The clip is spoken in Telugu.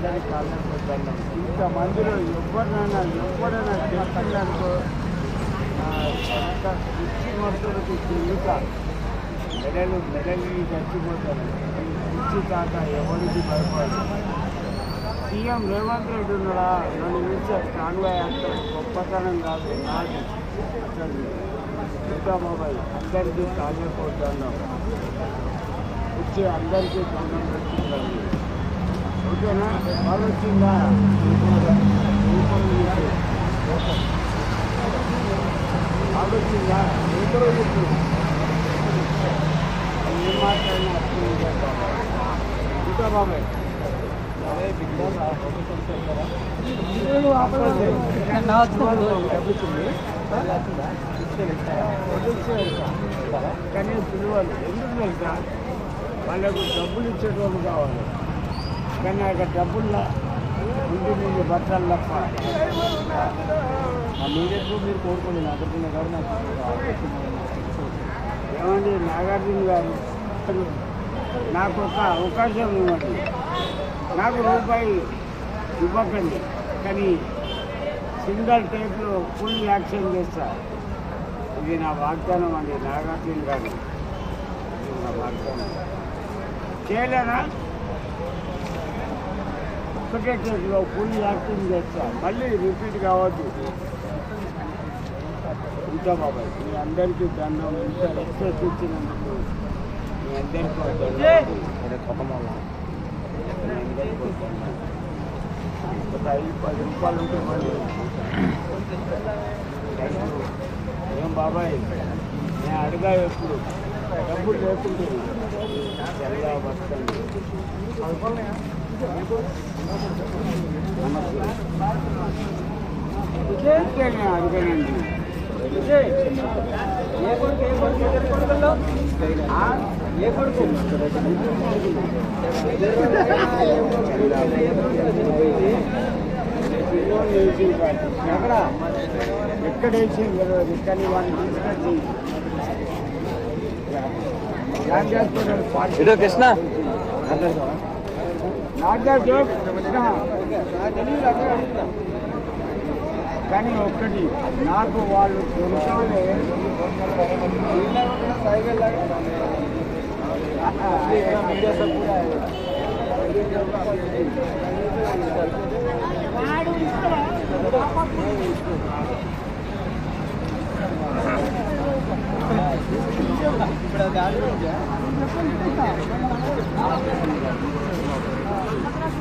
అందరి కాళ్ళకు దండం ఇంతమందిలో ఎవరినైనా ఎవరైనా చెప్పిందనుకో ఇచ్చినట్టుడికి చిలుక మెడలు మెడలు చచ్చిపోతారు ఇచ్చి కాక ఎవరికి భయపడదు. సీఎం రేవంత్ రెడ్డి ఉన్నాడా? నన్ను పిలిచే కాన్వాయ్ అంత గొప్పతనం కాదు. నాది అసలు ఇంకా బాబాయ్ అందరికీ కాలేకపోతున్నాం వచ్చి అందరికీ దండం పెట్టుకుంటాను ఓకేనా? ఆలోచిందా? ఆలోచిందా? ఎక్కడో చెప్పు. ఏం మాట్లాడినా కానీ పిల్లలు ఎందుకు తెలుసా? వాళ్ళకు డబ్బులు ఇచ్చేటోళ్ళు కావాలి. కానీ అక్కడ డబ్బుల్లో ఇంటి నుండి బట్టలు తప్ప. మీరెప్పుడు మీరు కోరుకోండి నాగార్జున గారు నాకు ఏమండి నాగార్జున గారు నాకు ఒక అవకాశం ఇవ్వండి. నాకు రూపాయి ఇవ్వకండి కానీ సింగల్ టైప్లో ఫుల్ యాక్షన్ చేస్తా. ఇది నా వాగ్దానం అండి నాగార్జున గారు. నా వాగ్దానం. చేయలేనా ఒకటే టైప్లో ఫుల్ యాక్షన్ చేస్తా. మళ్ళీ రిపీట్ కావద్దు. ఇంకా బాబాయ్ మీ అందరికీ దండం. ఇంత రెస్పెక్ట్ ఇచ్చినందుకు మీ అందరికీ ఒక ఐదు పది రూపాయలు ఉంటే మళ్ళీ. ఏం బాబాయ్? నేను అడిగా ఎప్పుడు. డబ్బులు లేకుంటే. ఎలా వస్తుంది అంతే నేను అడిగానండి ఆ? ఎక్కడ ఎక్కడ వేసింది తెలియదు కానీ వాడిని తీసుకొచ్చి ఏం చేస్తున్నాడు పార్టీ ఇదో కృష్ణ నాగా జోక్ కానీ ఒక్కటి నాకు వాళ్ళు